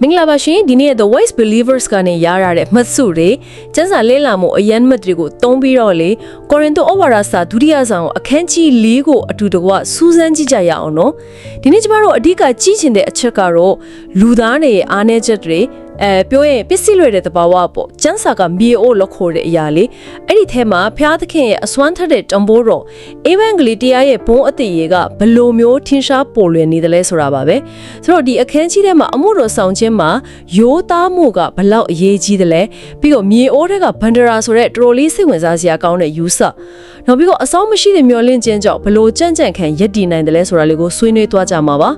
မင်္ဂလာပါရှင်ဒီနေ့ The Wise Believers ကနေရရတဲ့မှတ်စုတွေကျမ်းစာလေ့လာမှုအယမ်းမှတ်တွေကိုတုံးပြီးတော့လေကောရိန္သုဩဝါဒစာဒုတိယဆောင်အခန်းကြီး၄ကိုအတူတကွစူးစမ်းကြည့်ကြရအောင်နော်ဒီနေ့ကျမတို့အဓိကကြည့်ချင်တဲ့အချက်ကတော့လူသားတွေရဲ့အားနည်းချက်တွေ အဲပြောရင်ပစ္စည်းလွယ်တဲ့သဘာဝပေါ့ကျန်းစာကမြေအိုးလို့ခေါ်တဲ့အရာလေးအဲ့ဒီထဲမှာဖျားသခင်ရဲ့အစွမ်းထက်တဲ့တံပိုးတော်အေဗန်ဂလိတရားရဲ့ဘုံအတည်တွေကဘယ်လိုမျိုးထင်ရှားပေါ်လွင်နေတယ်လဲဆိုတာပါပဲဆိုတော့ဒီအခန်းကြီးထဲမှာအမှုတော်ဆောင်ခြင်းမှာရိုးသားမှုကဘယ်လောက်အရေးကြီးတယ်လဲပြီးတော့မြေအိုးတွေကဘန်ဒရာဆိုတဲ့တော်တော်လေးစိတ်ဝင်စားစရာကောင်းတဲ့ယူဆနောက်ပြီးတော့အဆောင်မရှိတဲ့မျောလင့်ခြင်းကြောင့်ဘယ်လိုကြံ့ကြံ့ခံရည်တည်နိုင်တယ်လဲဆိုတာလေးကိုဆွေးနွေးသွားကြမှာပါ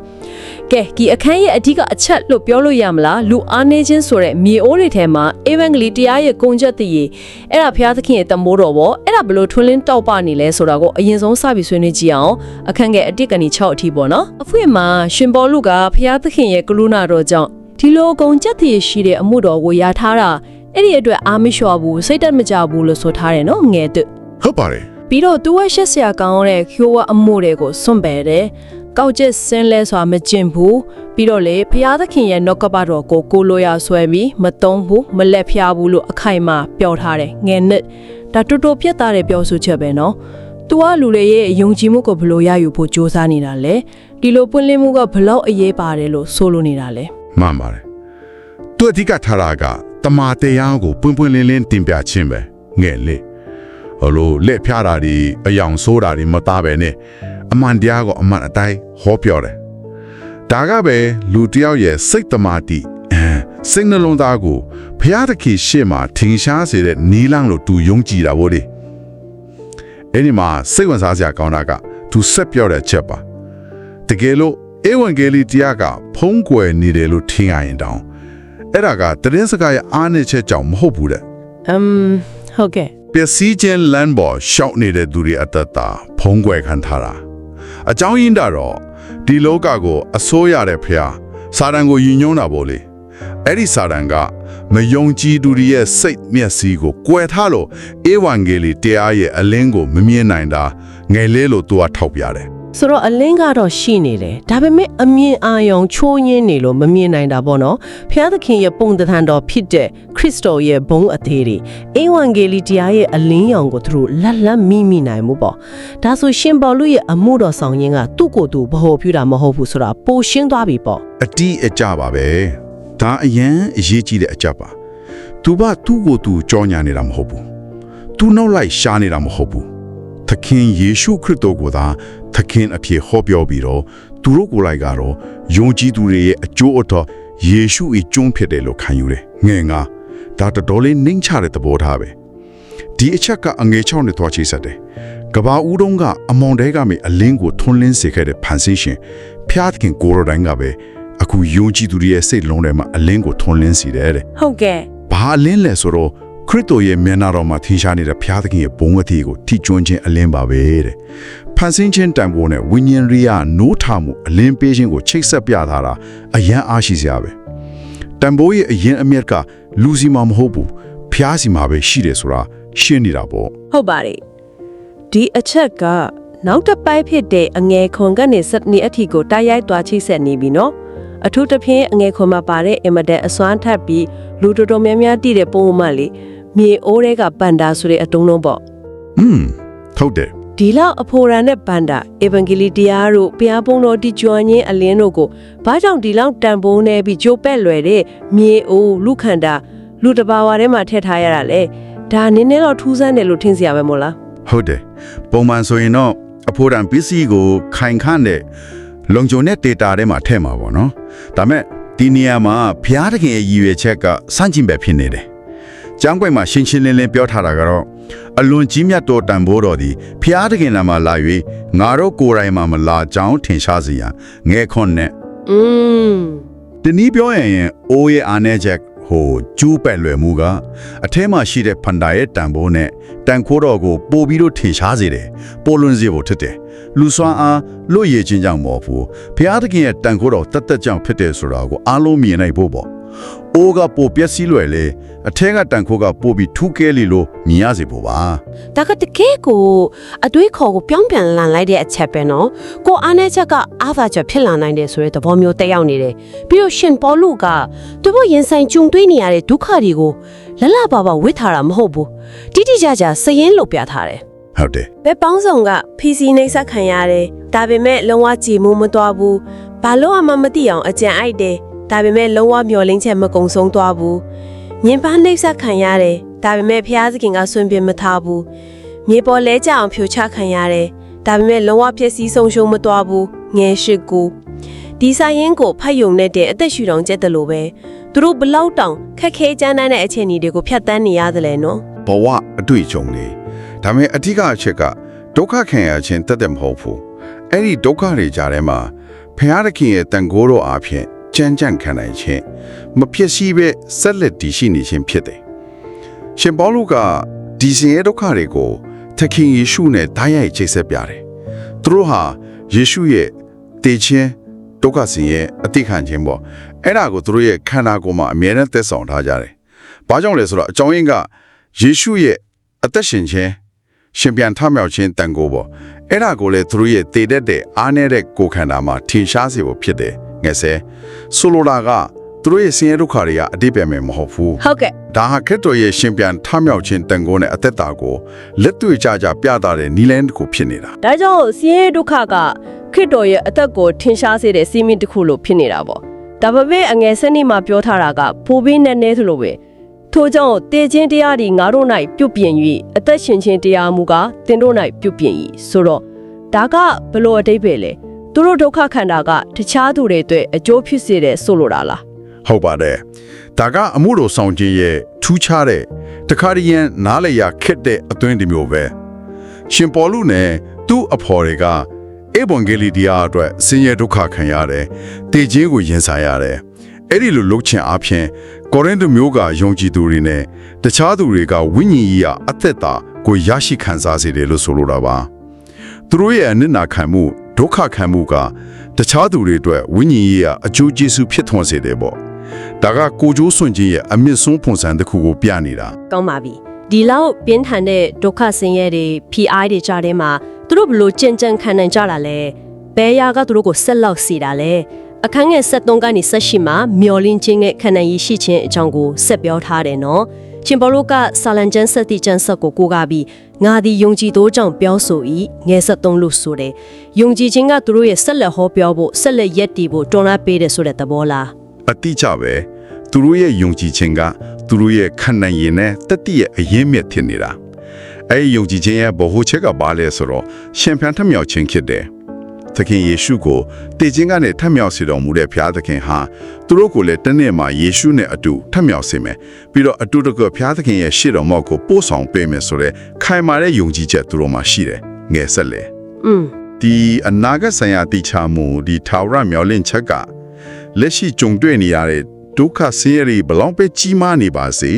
ကဲဒီအခန်းရဲ့အဓိကအချက်လို့ပြောလို့ရမလားလူအားနေခြင်းဆိုတဲ့မြေအိုးတွေထဲမှာအေဗန်ဂလိတရားရဲ့ကုံချက်တည်ရအဲ့ဒါဘုရားသခင်ရဲ့တမိုးတော်ပေါ့အဲ့ဒါဘယ်လိုထွန်းလင်းတောက်ပနေလဲဆိုတာကိုအရင်ဆုံးစပြီးဆွေးနွေးကြည့်အောင်အခန်းငယ်အတိတ်ကနေ6အထိပေါ့နော်အဖွင့်မှာရှင်ပေါလုကဘုရားသခင်ရဲ့ကရုဏာတော်ကြောင့်ဒီလိုကုံချက်တည်ရှိတဲ့အမှုတော်ကိုရထားတာအဲ့ဒီအတွက်အာမလျှော်ဘူးစိတ်တက်မကြဘူးလို့ဆိုထားတယ်နော်ငယ်တူဟုတ်ပါတယ် ပြီးတော့သူ့ရဲ့ရှက်စရာကောင်းတဲ့ခိုးဝအမှုတွေကိုစွန့်ပယ်တယ်။ကောက်ကျစ်စင်းလဲစွာမကျင်ဘူးပြီးတော့လေဖျားသခင်ရဲ့နှုတ်ကပတော်ကိုကိုလိုရဆွဲပြီးမတုံးဘူးမလက်ဖျားဘူးလို့အခိုင်အမာပြောထားတယ်ငယ်နစ်ဒါတူတူပြတ်သားတဲ့ပြောဆိုချက်ပဲနော်။ तू ကလူတွေရဲ့ယုံကြည်မှုကိုဘလို့ရယူဖို့စ조사နေတာလေဒီလိုပွင့်လင်းမှုကဘလောက်အရေးပါတယ်လို့ဆိုလိုနေတာလေ မှန်ပါတယ်သူအဓိကထားတာကတမာတရားကိုပွင့်ပွင့်လင်းလင်းတင်ပြခြင်းပဲငယ်လေ ဟိုလိုလက်ဖြားတာဒီအယောင်ဆိုးတာဒီမသားပဲနဲ့အမှန်တရားကိုအမှန်အတိုင်းဟောပြောတယ်ဒါကပဲလူတစ်ယောက်ရဲ့စိတ်တမာတိအဲစိတ်နှလုံးသားကိုဘုရားသခင်ရှေ့မှာထင်ရှားစေတဲ့နီလန်းလို့သူယုံကြည်တာဗောလေအဲ့ဒီမှာစိတ်ဝင်စားစရာကောင်းတာကသူဆက်ပြောတဲ့ချက်ပါတကယ်လို့ဧဝံဂေလိတရားကဖုံးကွယ်နေတယ်လို့ထင်ရရင်တောင်အဲ့ဒါကသတင်းစကားရဲ့အားနည်းချက်ကြောင့်မဟုတ်ဘူးတဲ့။အမ်ဟုတ်ကဲ့ ပျက်စီးခြင်းလမ်းပေါ်ရှောက်နေတဲ့သူတွေအတ္တတာဖုံးကွယ်ခံထားတာအကြောင်းရင်းတော့ဒီလောကကိုအစိုးရတဲ့ဖျားစာတန်ကိုယဉ်ညွန်းတာပေါ့လေအဲ့ဒီစာတန်ကမယုံကြည်သူတွေရဲ့စိတ်မျက်စိကိုကွယ်ထားလို့ဧဝံဂေလိတရားရဲ့အလင်းကိုမမြင်နိုင်တာငယ်လေးလို့သူကထောက်ပြတယ် ဆိုတော့အလင်းကတော့ရှိနေတယ်ဒါပေမဲ့အမြင်အာရုံချိုးညင်းနေလို့မမြင်နိုင်တာပေါ့နော်ဖျားသခင်ရဲ့ပုံသဏ္ဍာန်တော်ဖြစ်တဲ့ခရစ်တော်ရဲ့ဘုန်းအသေးတွေအေဝံဂေလိတရားရဲ့အလင်းရောင်ကိုသူတို့လက်လက်မိမိနိုင်မှုပေါ့ဒါဆိုရှင်ပေါလုရဲ့အမှုတော်ဆောင်ရင်းကသူ့ကိုယ်သူဗဟိုပြုတာမဟုတ်ဘူးဆိုတာပိုရှင်းသွားပြီပေါ့အတီးအကြပါပဲဒါအရန်အရေးကြီးတဲ့အကြပါသူကသူ့ကိုယ်သူကြောညာနေတာမဟုတ်ဘူးသူနောက်လိုက်ရှားနေတာမဟုတ်ဘူး သခင်ယေရှုခရစ်တော်ကိုသာသခင်အဖြစ်ဟောပြောပြီးတော့သူတို့ကိုယ်လိုက်ကတော့ယုံကြည်သူတွေရဲ့အကျိုးအတော်ယေရှု၏ကျွန်းဖြစ်တယ်လို့ခံယူတယ်ငယ်ငါဒါတော်တော်လေးနှိမ့်ချတဲ့သဘောထားပဲဒီအချက်ကအငယ်6နဲ့သွားချိတ်ဆက်တယ်ကဘာဦးတုံးကအမောင်တဲကမေအလင်းကိုထွန်းလင်းစေခဲ့တဲ့ဖန်ဆင်းရှင်ဖျားသခင်ကိုရိုတိုင်းကပဲအခုယုံကြည်သူတွေရဲ့စိတ်လုံးထဲမှာအလင်းကိုထွန်းလင်းစေတယ်တဲ့ဟုတ်ကဲ့ဘာအလင်းလဲဆိုတော့ ခရစ်တော်ရဲ့မျက်နှာတော်မှာထင်ရှားနေတဲ့ဘုရားသခင်ရဲ့ဘုံအသီးကိုထိကျွန်းခြင်းအလင်းပါပဲတဲ့ဖန်ဆင်းခြင်းတန်ဖိုးနဲ့ဝိညာဉ်ရိယနိုးထမှုအလင်းပေးခြင်းကိုချိတ်ဆက်ပြထားတာအယံအားရှိစရာပဲတန်ဖိုးရဲ့အရင်အမြတ်ကလူစီမှာမဟုတ်ဘူးဘုရားစီမှာပဲရှိတယ်ဆိုတာရှင်းနေတာပေါ့ဟုတ်ပါတယ်ဒီအချက်ကနောက်တစ်ပိုက်ဖြစ်တဲ့အငယ်ခွန်ကနေစက်နီအထီကိုတိုက်ရိုက်သွားချိတ်ဆက်နေပြီနော်အထူးသဖြင့်အငယ်ခွန်မှာပါတဲ့အင်မတန်အစွမ်းထပ်ပြီးလူတော်တော်များများတည်တဲ့ပုံမှန်လေး မြေအိုးတွေကပန်တာဆိုတဲ့အတုံးလုံးပေါ့อืมထုတ်တယ်ဒီလောက်အဖိုရန်နဲ့ပန်တာအေဗန်ဂေလိတရားတို့ဘုရားဘုန်းတော်တီကျွမ်းခြင်းအလင်းတို့ကိုဘာကြောင့်ဒီလောက်တန်ဖိုးနေပြီးကြိုးပဲ့လွယ်တဲ့မြေအိုးလူခန္ဓာလူတဘာဝထဲမှာထည့်ထားရတာလေဒါနည်းနည်းတော့ထူးဆန်းတယ်လို့ထင်စရာပဲမို့လားဟုတ်တယ်ပုံမှန်ဆိုရင်တော့အဖို့တန်ပစ္စည်းကိုခိုင်ခန့်တဲ့လုံခြုံတဲ့ data ထဲမှာထည့်မှာပေါ့နော်ဒါမဲ့ဒီနေရာမှာဘုရားသခင်ရဲ့ရည်ရွယ်ချက်ကစန့်ကျင်ပဲဖြစ်နေတယ် ကျမ်းကွက်မှာရှင်းရှင်းလင်းလင်းပြောထားတာကတော့အလွန်ကြီးမြတ်သောတန်ဖိုးတော်သည်ဘုရားသခင်နာမှာလာ၍ငါတို့ကိုယ်တိုင်မှာမလာကြောင်းထင်ရှားစေရန်ငဲခွန်းနဲ့อืมတနည်းပြောရင်အိုးရဲ့အာနေချက်ဟိုကျူးပက်လွယ်မှုကအထဲမှာရှိတဲ့ဖန်တာရဲ့တန်ဖိုးနဲ့တန်ခိုးတော်ကိုပို့ပြီးတော့ထင်ရှားစေတယ်ပိုလွန်စေဖို့ထစ်တယ်လူစွမ်းအားလွတ်ရည်ခြင်းကြောင့်မဟုတ်ဘူးဘုရားသခင်ရဲ့တန်ခိုးတော်တတ်တတ်ကြောင့်ဖြစ်တယ်ဆိုတာကိုအားလုံးမြင်နိုင်ဖို့ပေါ့ အိုးကပိုပျက်စီးလွယ်လေအထက်ကတန်ခိုးကပိုပြီးထူးကဲလီလို့မြင်ရစေဖို့ပါဒါကတကယ်ကိုအတွေးခေါ်ကိုပြောင်းပြန်လန်လိုက်တဲ့အချက်ပဲနော်ကိုအားနေချက်ကအားသာချက်ဖြစ်လာနိုင်တယ်ဆိုတဲ့သဘောမျိုးတက်ရောက်နေတယ်ပြီးတော့ရှင်ပေါလုကသူတို့ရင်ဆိုင်ကြုံတွေ့နေရတဲ့ဒုက္ခတွေကိုလလပါပါဝစ်ထားတာမဟုတ်ဘူးတိတိကျကျစရင်လုပ်ပြထားတယ်ဟုတ်တယ်ဘက်ပေါင်းဆောင်က PC နှိပ်စက်ခံရတယ်ဒါပေမဲ့လုံးဝကြည်မှုမသွားဘူးဘာလို့မှမသိအောင်အကြံအိုက်တယ် ဒါပေမဲ့လုံးဝမျောလင်းချက်မကုံဆုံးသွားဘူးညင်ပါနှိပ်စက်ခံရတယ်ဒါပေမဲ့ဖျားသခင်ကဆွန့်ပစ်မထားဘူးမြေပေါ်လဲကြအောင်ဖြိုချခံရတယ်ဒါပေမဲ့လုံးဝဖြစ်စည်းဆုံးရှုံးမသွားဘူးငယ်ရှိကူဒီဆိုင်ရင်ကိုဖတ်ယုံနေတဲ့အသက်ရှူတောင်ကျက်တယ်လို့ပဲသူတို့ဘလောက်တောင်ခက်ခဲကြမ်းတမ်းတဲ့အခြေအနေတွေကိုဖျက်ဆီးနေရတယ်လေနော်ဘဝအတွေ့အကြုံတွေဒါပေမဲ့အဓိကအချက်ကဒုက္ခခံရခြင်းတက်တယ်မဟုတ်ဘူးအဲ့ဒီဒုက္ခတွေကြားထဲမှာဖခင်ရခင်ရဲ့တန်ခိုးတော်အားဖြင့် ကြမ်းကြမ်းခံနိုင်ခြင်းမဖြစ်ရှိပဲဆက်လက်တည်ရှိနေခြင်းဖြစ်တယ်ရှင်ပေါလုကဒီစင်ရဲ့ဒုက္ခတွေကိုသခင်ယေရှုနဲ့ဓာတ်ရိုက်ချိတ်ဆက်ပြတယ်သူတို့ဟာယေရှုရဲ့တည်ခြင်းဒုက္ခစင်ရဲ့အတိခံခြင်းပေါ့အဲ့ဒါကိုသူတို့ရဲ့ခန္ဓာကိုယ်မှာအမြဲတမ်းသက်ဆောင်ထားကြတယ်ဘာကြောင့်လဲဆိုတော့အကြောင်းရင်းကယေရှုရဲ့အသက်ရှင်ခြင်းရှင်ပြန်ထမြောက်ခြင်းတန်ကိုပေါ့အဲ့ဒါကိုလေသူတို့ရဲ့တည်တတ်တဲ့အားနည်းတဲ့ကိုယ်ခန္ဓာမှာထင်ရှားစေဖို့ဖြစ်တယ် ငယ်ဆဲဆိုလိုတာကသူတို့ရဲ့ဆင်းရဲဒုက္ခတွေကအတိတ်ပဲမဟုတ်ဘူးဟုတ်ကဲ့ဒါဟာခရစ်တော်ရဲ့ရှင်ပြန်ထမြောက်ခြင်းတန်ခိုးနဲ့အသက်တာကိုလက်တွေ့ကြကြပြသတဲ့နီလန်တစ်ခုဖြစ်နေတာဒါကြောင့်စင်းရဲဒုက္ခကခရစ်တော်ရဲ့အသက်ကိုထင်ရှားစေတဲ့စီးမင်းတစ်ခုလို့ဖြစ်နေတာပေါ့ဒါပေမဲ့အငယ်စနစ်မှာပြောထားတာကပိုပြီးနဲ့နဲသလိုပဲထို့ကြောင့်တေခြင်းတရားဒီငါတို့၌ပြုတ်ပြင်၍အသက်ရှင်ခြင်းတရားမူကားတင်တို့၌ပြုတ်ပြင်၏ဆိုတော့ဒါကဘလို့အတိတ်ပဲလေ သူတို့ဒုက္ခခန္ဓာကတခြားသူတွေအတွက်အကျိုးဖြစ်စေတဲ့ဆိုလိုတာလားဟုတ်ပါတယ်ဒါကအမှုတော်ဆောင်ခြင်းရဲ့ထူးခြားတဲ့တခါတည်းရန်နားလည်ရခက်တဲ့အသွင်တစ်မျိုးပဲရှင်ပေါလုနဲ့သူ့အဖော်တွေကအေဗွန်ဂေလိတရားအတွက်ဆင်းရဲဒုက္ခခံရတယ်တည်ခြင်းကိုရင်ဆိုင်ရတယ်အဲ့ဒီလိုလှုပ်ချင်အဖြစ်ကောရိန္သုမျိုးကယုံကြည်သူတွေနဲ့တခြားသူတွေကဝိညာဉ်ကြီးရအသက်တာကိုရရှိခံစားစေတယ်လို့ဆိုလိုတာပါသူတို့ရဲ့အနစ်နာခံမှု ဒုက္ခခံမှုကတခြားသူတွေအတွက်ဝိညာဉ်ရေးရအကျိုးကျေးဇူးဖြစ်ထွန်းစေတယ်ပေါ့ဒါကကိုကျိုးစွန့်ခြင်းရဲ့အမြင့်ဆုံးပုံစံတစ်ခုကိုပြနေတာကောင်းပါပြီဒီလောက်ပြင်းထန်တဲ့ဒုက္ခဆင်းရဲတွေ PI တွေကြားထဲမှာသူတို့ဘလို့ကြင်ကြံခံနိုင်ကြတာလဲဘယ်ရာကသူတို့ကိုဆက်လောက်စီတာလဲအခန်းငယ်73ကနေ78မှာမျောလင်းခြင်းနဲ့ခံနိုင်ရရှိခြင်းအကြောင်းကိုဆက်ပြောထားတယ်နော် ရှင်ဘောလုကဆာလန်ကျန်းဆက်တိကျန်းဆက်ကိုကိုးကားပြီးငါသည်ယုံကြည်သောကြောင့်ပြောဆို၏ငယ်73လို့ဆိုတယ်ယုံကြည်ခြင်းကသူတို့ရဲ့ဆက်လက်ဟောပြောဖို့ဆက်လက်ယက်တည်ဖို့တွန်းအားပေးတယ်ဆိုတဲ့သဘောလားအတိအကျပဲသူတို့ရဲ့ယုံကြည်ခြင်းကသူတို့ရဲ့ခံနိုင်ရည်နဲ့တတိရဲ့အရင်မြစ်ဖြစ်နေတာအဲဒီယုံကြည်ခြင်းရဲ့ဗဟိုချက်ကဘာလဲဆိုတော့ရှင်ပြန်ထမြောက်ခြင်းဖြစ်တယ် သခင်ယေရှုကိုတည်ခြင်းကနေထမြောက်စေတော်မူတဲ့ဘုရားသခင်ဟာသူတို့ကိုလည်းတနေ့မှာယေရှုနဲ့အတူထမြောက်စေမယ်ပြီးတော့အတူတကွဘုရားသခင်ရဲ့ရှေ့တော်မောက်ကိုပို့ဆောင်ပေးမယ်ဆိုတဲ့ခိုင်မာတဲ့ယုံကြည်ချက်သူတို့မှာရှိတယ်ငယ်ဆက်လေอืมဒီအနာဂတ်ဆိုင်ရာတိချမှုဒီထာဝရမျောလင့်ချက်ကလက်ရှိကြုံတွေ့နေရတဲ့ဒုက္ခဆင်းရဲတွေဘလောင်ပဲကြီးမားနေပါစေ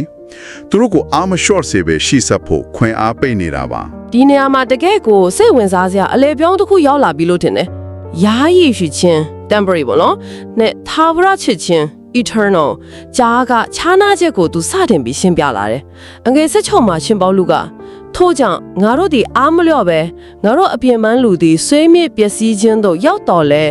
သူတို့ကိုအာမလျှော့စေပဲရှိစပ်ဖို့ခွင့်အားပိတ်နေတာပါဒီနေရာမှာတကယ့်ကိုစိတ်ဝင်စားစရာအလေပြောင်းတစ်ခုရောက်လာပြီလို့ထင်တယ်။ယာယီရှိခြင်း temporary ပေါ့နော်။နဲ့သာဝရချစ်ခြင်း eternal ဂျားကခြားနာချက်ကိုသူစတင်ပြီးရှင်းပြလာတယ်။အငယ်၁၆မှာရှင်ပေါလုကထို့ကြောင့်ငါတို့ဒီအားမလျော့ပဲငါတို့အပြင်ပန်းလူသည်ဆွေးမြေ့ပျက်စီးခြင်းတို့ရောက်တော်လဲ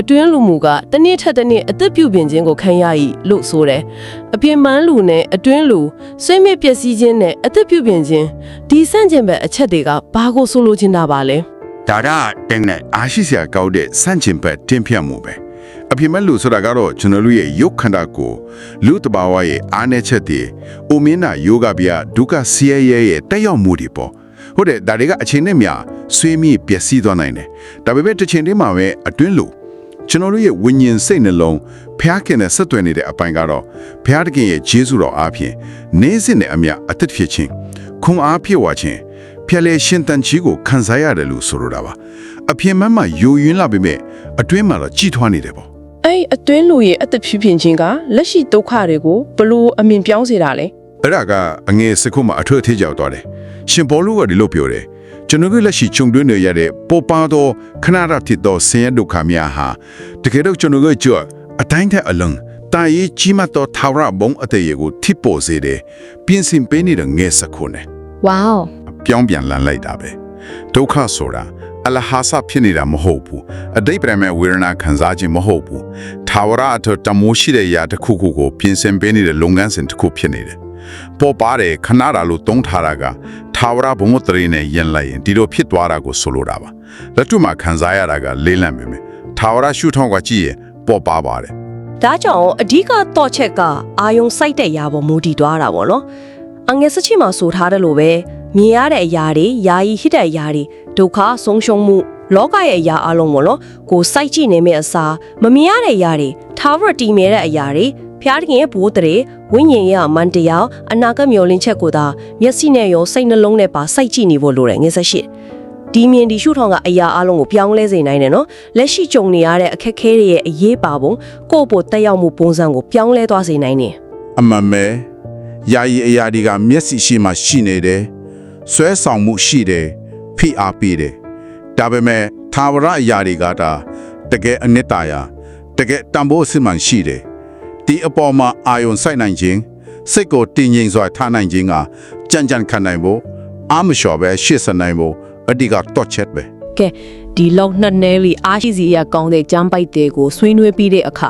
အတွင်းလူမူကတနေ့ထက်တနေ့အသက်ပြုပြင်ခြင်းကိုခံရ၏လို့ဆိုတယ်။အပြင်ပန်းလူနဲ့အတွင်းလူဆွေးမြေ့ပျက်စီးခြင်းနဲ့အသက်ပြုပြင်ခြင်းဒီဆန့်ကျင်ဘက်အချက်တွေကဘာကိုဆိုလိုချင်တာပါလဲ။ဒါရတင်းနဲ့အာရှိစရာကောက်တဲ့စန့်ကျင်ဘက်တင်းပြတ်မှုပဲအပြစ်မဲ့လူဆိုတာကတော့ကျွန်တော်တို့ရဲ့ယုတ်ခန္ဓာကိုယ်လူတဘာဝရဲ့အားနည်းချက်တွေအိုမင်းနာယောဂဗျာဒုက္ခဆင်းရဲရဲ့တက်ရောက်မှုတွေပေါ့ဟုတ်တယ်ဒါတွေကအချိန်နဲ့များဆွေးမြေ့ပျက်စီးသွားနိုင်တယ်ဒါပေမဲ့တစ်ချိန်တည်းမှာပဲအတွင်းလို့ ကျွန်တော်တို့ရဲ့ဝိညာဉ်စိတ်နှလုံးဖျားခင်နဲ့ဆက်သွယ်နေတဲ့အပိုင်းကတော့ဖျားတခင်ရဲ့ဂျေဇုတော်အားဖြင့်နေစစ်နဲ့အမြအသက်ဖြစ်ခြင်းခွန်အားဖြစ်ဝခြင်းဖျက်လေရှင်တန်ကြီးကိုခံစားရတယ်လို့ဆိုလိုတာပါအပြင်မမှာယိုယွင်းလာပေမဲ့အတွင်းမှာတော့ကြည်ထွားနေတယ်ပေါ့အဲ့အတွင်းလူရဲ့အသက်ဖြူဖြင်ခြင်းကလက်ရှိဒုက္ခတွေကိုဘလို့အမြင်ပြောင်းစေတာလဲအဲ့ဒါကအငယ်စခုမှအထွတ်အထိပ်ကြောက်သွားတယ်ရှင်ဘောလူကဒီလိုပြောတယ် ကျွန်တော်တို့လက်ရှိခြုံတွင်းနေရတဲ့ပေါ်ပါသောခဏရဖြစ်သောဆင်းရဲဒုက္ခများဟာတကယ်တော့ကျွန်တော်တို့ကြောအတိုင်းထက်အလုံးပတာရီကြီးမတ်သောထာဝရဘုံအသေးကိုထိပေါ်စေတယ်ပြင်ဆင်ပေးနေတဲ့ငယ်စခုနဲ့ wow ပြောင်းပြန်လန်လိုက်တာပဲဒုက္ခဆိုတာအလဟာဆဖြစ်နေတာမဟုတ်ဘူးအတိတ်ပြမဲ့ဝေဒနာခံစားခြင်းမဟုတ်ဘူးထာဝရအထတမိုးရှိတဲ့ຢာတစ်ခုခုကိုပြင်ဆင်ပေးနေတဲ့လုပ်ငန်းစဉ်တစ်ခုဖြစ်နေတယ် ပေါ်ပါတယ်ခဏတာလို့သုံးထားတာကထာဝရဘုံတရေနဲ့ယဉ်လိုက်ရင်ဒီလိုဖြစ်သွားတာကိုဆိုလိုတာပါလက်တွေ့မှာခံစားရတာကလေးလံပဲမယ်ထာဝရရှုထောင့်ကကြည့်ရင်ပေါ်ပါပါတယ်ဒါကြောင့်အဓိကတော့ချက်ကအာယုံစိုက်တဲ့ຢာပေါ်မူတည်သွားတာပေါ့နော်အငယ်စချစ်မှာဆိုထားတယ်လို့ပဲမြင်ရတဲ့အရာတွေယာယီဟစ်တဲ့အရာတွေဒုက္ခဆုံးရှုံးမှုလောကရဲ့အရာအလုံးပေါ့နော်ကိုစိုက်ကြည့်နေမယ့်အစားမမြင်ရတဲ့အရာတွေထာဝရတည်မြဲတဲ့အရာတွေဖျားတခင်ရဲ့ဘိုးတရေ ဝိညာဉ်ရဲ့အမန်တရားအနာဂတ်မျှော်လင့်ချက်ကိုသာမျက်စိနဲ့ရောစိတ်နှလုံးနဲ့ပါစိုက်ကြည့်နေဖို့လိုတယ်ငယ်ဆက်ရှိဒီမြင်ဒီရှုထောင်ကအရာအလုံးကိုပြောင်းလဲစေနိုင်တယ်နော်လက်ရှိကြုံနေရတဲ့အခက်အခဲတွေရဲ့အရေးပါပုံကိုယ့်ပိုတက်ရောက်မှုပုံစံကိုပြောင်းလဲသွားစေနိုင်တယ်အမှန်ပဲယာယီအရာတွေကမျက်စိရှိမှရှိနေတယ်ဆွဲဆောင်မှုရှိတယ်ဖိအားပေးတယ်ဒါပေမဲ့သာဝရအရာတွေကဒါတကယ်အနှစ်သာရတကယ်တန်ဖိုးအစစ်မှန်ရှိတယ် ဒီအပေါ်မှာအာယုံစိုက်နိုင်ခြင်းစိတ်ကိုတင်းငိမ်စွာထားနိုင်ခြင်းကကြံ့ကြံ့ခံနိုင်ဖို့အာမလျှော်ပဲရှေ့ဆက်နိုင်ဖို့အဓိကတော့ချက်ပဲကဲဒီလောက်နှစ်နဲလီအားရှိစီရကောင်းတဲ့ကြမ်းပိုက်တဲ့ကိုဆွေးနွေးပြီးတဲ့အခါ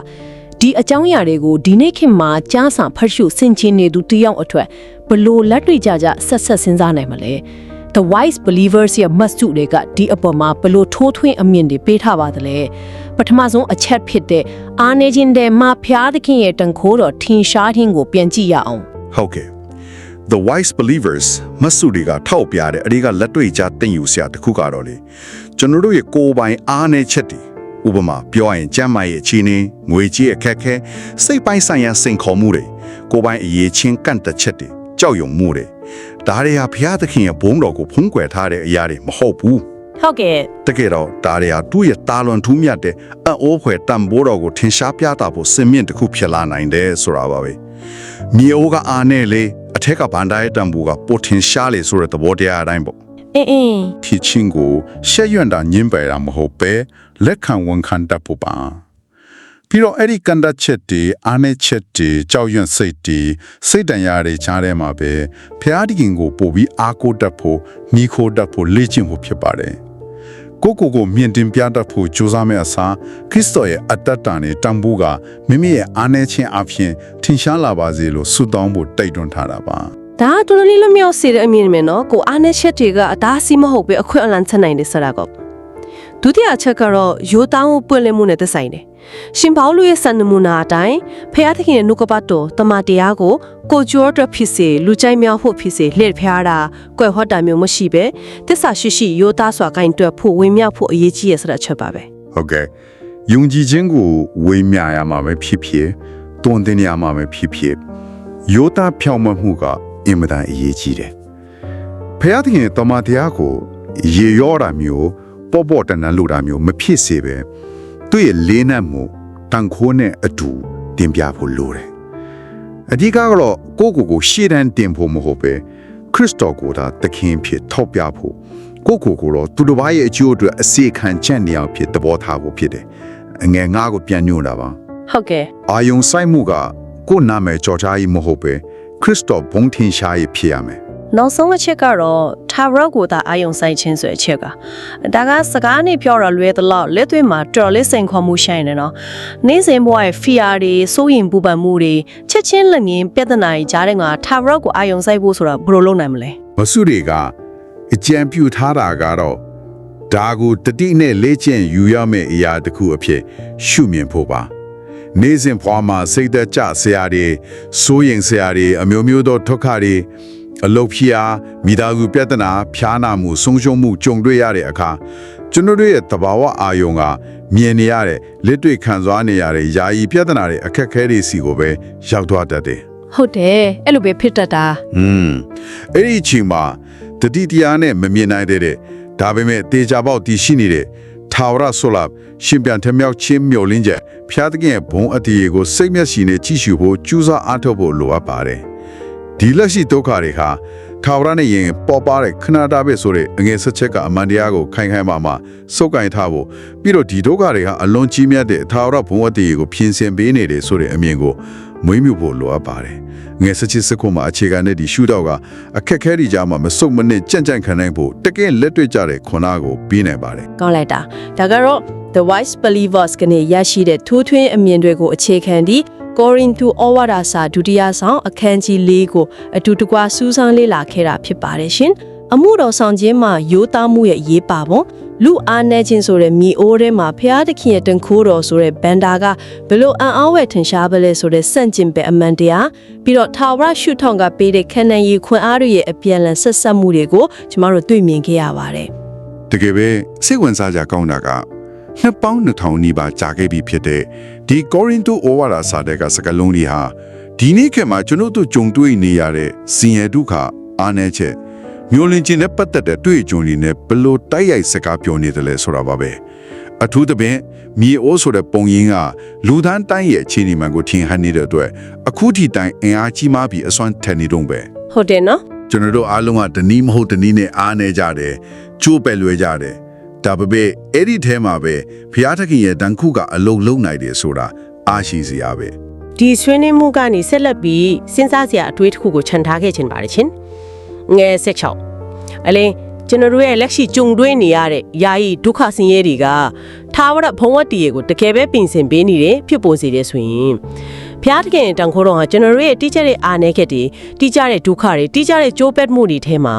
ဒီအကြောင်းအရာတွေကိုဒီနေ့ခေတ်မှာကြားစာဖတ်ရှုဆင်ခြင်နေသူတယောက်အထွက်ဘလို့လက်တွေ့ကြကြဆက်ဆက်စဉ်းစားနိုင်မလဲ The wise believers ရဲ့မတ်စုတွေကဒီအပေါ်မှာဘလို့ထိုးထွင်းအမြင်တွေပေးထားပါသလဲ ပထမဆုံးအချက်ဖြစ်တဲ့အာနေခြင်းတဲ့မှာဖျားသခင်ရဲ့တန်ခိုးတော်ထင်ရှားခြင်းကိုပြန်ကြည့်ရအောင်ဟုတ်ကဲ့ The wise believers မဆုတွေကထောက်ပြတဲ့အရိကလက်တွေ့ကြတင်ယူစရာတစ်ခုကတော့လေကျွန်တော်တို့ရဲ့ကိုယ်ပိုင်အားနည်းချက်တွေဥပမာပြောရရင်ကျမ်းမာရေးအခြေအနေငွေကြေးအခက်အခဲစိတ်ပိုင်းဆိုင်ရာစိန်ခေါ်မှုတွေကိုယ်ပိုင်အရေးချင်းကန့်သက်ချက်တွေကြောက်ရွံ့မှုတွေဒါတွေဟာဘုရားသခင်ရဲ့ဘုန်းတော်ကိုဖုံးကွယ်ထားတဲ့အရာတွေမဟုတ်ဘူး ဟုတ်ကဲ့တကယ်တော့ဒါတွေဟာသူ့ရဲ့တာလွန်ထူးမြတ်တဲ့အံ့ဩဖွယ်တန်ဖိုးတော်ကိုထင်ရှားပြတာဖို့စင်မြင့်တစ်ခုဖြစ်လာနိုင်တယ်ဆိုတာပါပဲမြေအိုးကအာနဲ့လေအထက်ကဗန်ဒိုင်တန်ဖိုးကပိုထင်ရှားလေဆိုတဲ့သဘောတရားအတိုင်းပေါ့အင်းအင်းဖြစ်ချင်းကိုရှက်ရွံ့တာညှင်းပယ်တာမဟုတ်ပဲလက်ခံဝန်ခံတတ်ဖို့ပါပြီးတော့အဲ့ဒီကန်ဒတ်ချက်တွေအာနဲ့ချက်တွေကြောက်ရွံ့စိတ်တွေစိတ်တန်ရာတွေချားထဲမှာပဲဖျားဒီကင်ကိုပို့ပြီးအားကိုးတတ်ဖို့မိခိုးတတ်ဖို့လေ့ကျင့်ဖို့ဖြစ်ပါတယ် ကိုကိုကိုမြင့်တင်ပြတတ်ဖို့ကြိုးစားမယ့်အစားခရစ်တော်ရဲ့အတ္တတန်နဲ့တန်ဖိုးကမိမိရဲ့အားနည်းခြင်းအပြင်ထင်ရှားလာပါစေလို့ဆုတောင်းဖို့တိုက်တွန်းထားတာပါဒါကတော်တော်လေးလွမြောက်စေတဲ့အမြင်ပဲနော်ကိုအားနဲ့ချက်တွေကအသားစီးမဟုတ်ပဲအခွင့်အလမ်းချက်နိုင်တယ်ဆိုတာကဒုတိယအချက်ကတော့ရိုးတောင်းပွင့်လင်းမှုနဲ့သက်ဆိုင်တယ် ရှင်ပေါလုရဲ့စံနမူနာအတိုင်းဖျားသခင်ရဲ့နှုတ်ကပတ်တော်တမန်တရားကိုကိုကျော်အတွက်ဖြစ်စေလူကြိုက်မြောက်ဖို့ဖြစ်စေလှည့်ဖျားတာကွယ်ဟောတာမျိုးမရှိပဲသစ္စာရှိရှိရိုးသားစွာကိုင်တွယ်ဖို့ဝင်းမြောက်ဖို့အရေးကြီးရဆိုတာချက်ပါပဲဟုတ်ကဲ့ယုံကြည်ခြင်းကိုဝေမျှရမှာပဲဖြစ်ဖြစ်တွန်းတင်ရမှာပဲဖြစ်ဖြစ်ယောသားဖြောင့်မတ်မှုကအင်မတန်အရေးကြီးတယ်ဖျားသခင်ရဲ့တမန်တရားကိုရေရောတာမျိုးပေါ့ပေါ့တန်တန်လို့တာမျိုးမဖြစ်စေပဲ သူ့ရဲ့လေးနက်မှုတန်ခိုးနဲ့အတူတင်ပြဖို့လိုတယ်အဓိကကတော့ကိုယ့်ကိုယ်ကိုရှေ့တန်းတင်ဖို့မဟုတ်ပဲခရစ်တော်ကိုသာသခင်ဖြစ်ထောက်ပြဖို့ကိုယ့်ကိုယ်ကိုယ်တော့သူတစ်ပါးရဲ့အကျိုးအတွက်အစီခံချက်နေအောင်ဖြစ်သဘောထားဖို့ဖြစ်တယ်။အငယ်ငါးကိုပြန်ညွှန်တာပါဟုတ်ကဲ့။အာယုံဆိုင်မှုကကိုယ်နာမည်ကြော်ကြားကြီးမဟုတ်ပဲခရစ်တော်ဘုံထင်ရှားရေးဖြစ်ရမယ် နောက်ဆုံးအချက်ကတော့ထာဝရကိုသာအာယုံဆိုင်ခြင်းဆိုတဲ့အချက်ကဒါကစကားနဲ့ပြောရလွယ်သလောက်လက်တွေ့မှာတော်တော်လေးစိန်ခေါ်မှုရှိနေတယ်နော်နေ့စဉ်ဘဝရဲ့ fear တွေစိုးရင်ပူပန်မှုတွေချက်ချင်းလက်ငင်းပြဿနာတွေကြားတဲ့ကထာဝရကိုအာယုံဆိုင်ဖို့ဆိုတာဘယ်လိုလုပ်နိုင်မလဲ။မဆုတွေကအကြံပြုထားတာကတော့ဒါကိုတတိနဲ့လေ့ကျင့်ယူရမယ့်အရာတစ်ခုအဖြစ်ရှုမြင်ဖို့ပါ။နေ့စဉ်ဖွာမှာစိတ်သက်ကြဆရာတွေစိုးရင်ဆရာတွေအမျိုးမျိုးသောဒုက္ခတွေ အလုတ်ဖျားမိသားစုပြဿနာဖျားနာမှုဆုံးရှုံးမှုကြုံတွေ့ရတဲ့အခါကျွန်တော်တို့ရဲ့သဘာဝအာယုံကမြင်နေရတဲ့လက်တွေ့ခံစားနေရတဲ့ယာယီပြဿနာတွေအခက်အခဲတွေစီကိုပဲရောက်သွားတတ်တယ်ဟုတ်တယ်အဲ့လိုပဲဖြစ်တတ်တာ။ဟွန်းအဲ့ဒီအချိန်မှာတတိတရားနဲ့မမြင်နိုင်တဲ့တဲ့ဒါပေမဲ့တေချာပေါက်တည်ရှိနေတဲ့ထာဝရဆိုလာရှင်ပြန်ထမြောက်ချင်းမျောလင်းချက်ဖျားသခင်ရဲ့ဘုံအတည်ကိုစိတ်မျက်ရှိနဲ့ကြည့်ရှုဖို့ကြိုးစားအားထုတ်ဖို့လိုအပ်ပါတယ်။ ဒီလက်ရှိဒုက္ခတွေဟာထာဝရနဲ့ရင်ပေါ်ပါတဲ့ခဏတာပဲဆိုတဲ့အငယ်ဆက်ချက်ကအမှန်တရားကိုခိုင်ခိုင်မာမာစုပ်ကိုင်ထားဖို့ပြီးတော့ဒီဒုက္ခတွေဟာအလွန်ကြီးမြတ်တဲ့ထာဝရဘုံဝတ္တိကိုပြင်ဆင်ပေးနေတယ်ဆိုတဲ့အမြင်ကိုမွေးမြူဖို့လိုအပ်ပါတယ်ငယ်ဆက်ချစ်စခုမှာအခြေခံတဲ့ဒီရှုတော့ကအခက်ခဲတွေကြားမှာမစုပ်မနစ်ကြန့်ကြန့်ခံနိုင်ဖို့တကယ်လက်တွေ့ကြတဲ့ခွန်အားကိုပြီးနိုင်ပါတယ်ကောင်းလိုက်တာဒါကတော့ The Wise Believers ကနေရရှိတဲ့ထိုးထွင်းအမြင်တွေကိုအခြေခံပြီး Corinth ဩဝါဒစာဒုတိယဆောင်အခန်းကြီး၄ကိုအတူတကွစူးစမ်းလေ့လာခဲ့တာဖြစ်ပါတယ်ရှင်အမှုတော်ဆောင်ခြင်းမှာရိုးသားမှုရဲ့အရေးပါပုံလူအားနေခြင်းဆိုတဲ့မိအိုးထဲမှာဖျားသခင်ရဲ့တန်ခိုးတော်ဆိုတဲ့ဘန်ဒါကဘလို့အံ့အားဝယ်ထင်ရှားပလဲဆိုတဲ့စန့်ကျင်ပဲအမှန်တရားပြီးတော့ထာဝရရှုထောင့်ကပေးတဲ့ခန္ဓာရည်ခွန်အားတွေရဲ့အပြန်အလှန်ဆက်ဆက်မှုတွေကိုကျမတို့တွေ့မြင်ခဲ့ရပါတယ်တကယ်ပဲစိတ်ဝင်စားကြကောင်းတာက နှစ်ပေါင်း2000နီးပါးကြာခဲ့ပြီဖြစ်တဲ့ဒီကောရိန္သုဩဝါဒစာတဲ့ကစကားလုံးတွေဟာဒီနေ့ခေတ်မှာကျွန်တော်တို့ကြုံတွေ့နေရတဲ့ဇင်ရဒုက္ခအားနည်းချက်မျိုးလင့်ခြင်းနဲ့ပတ်သက်တဲ့တွေ့အကြုံတွေနဲ့ဘယ်လို့တိုက်ရိုက်စကားပြောနေတယ်လဲဆိုတာပါပဲအထူးသဖြင့်မြေအိုးဆိုတဲ့ပုံရင်းကလူသားတိုင်းရဲ့အခြေအနေမှန်ကိုထင်ဟပ်နေတဲ့အတွက်အခုထိတိုင်အင်အားကြီးမားပြီးအစွမ်းထက်နေတော့ပဲဟုတ်တယ်နော်ကျွန်တော်တို့အားလုံးကတနည်းမဟုတ်တနည်းနဲ့အားနေကြတယ်ကျိုးပဲ့လွယ်ကြတယ် ဒါပေမဲ့အဲ့ဒီထဲမှာပဲဘုရားသခင်ရဲ့တန်ခုကအလုံးလုံးနိုင်တယ်ဆိုတာအားရှိစရာပဲဒီဆွေးနွေးမှုကနေဆက်လက်ပြီးစဉ်းစားစရာအတွေးတစ်ခုကိုခြံထားခဲ့ခြင်းပါတယ်ရှင်ငယ်ဆက်ချောက်အလင်းကျွန်တော်တို့ရဲ့လက်ရှိကြုံတွေ့နေရတဲ့ယာယီဒုက္ခဆင်းရဲတွေကထာဝရဘုံဝတ္တီရဲ့ကိုတကယ်ပဲပြင်ဆင်ပေးနေတယ်ဖြစ်ပေါ်စေတယ်ဆိုရင်ဖျားတကယ်တန်ခိုးတော့ဟာကျွန်တော်တို့ရဲ့တိကျတဲ့အာနယ်ခက်တွေတိကျတဲ့ဒုက္ခတွေတိကျတဲ့ကြိုးပက်မှုတွေထဲမှာ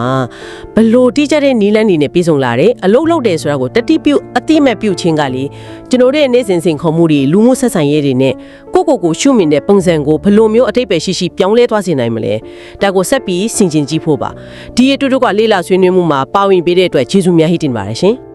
ဘလို့တိကျတဲ့နီးလန်းတွေနဲ့ပြည်စုံလာတယ်အလုတ်လုတ်တယ်ဆိုတာကိုတတိပြုအတိမဲ့ပြုချင်းကလေကျွန်တော်တို့ရဲ့နေ့စဉ်စဉ်ခေါ်မှုတွေလူမှုဆက်ဆံရေးတွေနဲ့ကိုကိုကိုရှုမြင်တဲ့ပုံစံကိုဘလို့မျိုးအတိတ်ပဲရှိရှိပြောင်းလဲသွားစေနိုင်မလဲဒါကိုဆက်ပြီးဆင်ခြင်ကြည့်ဖို့ပါဒီအတူတူကလေးလာဆွေးနွေးမှုမှာပါဝင်ပေးတဲ့အတွက်ကျေးဇူးများဟိတင်ပါတယ်ရှင်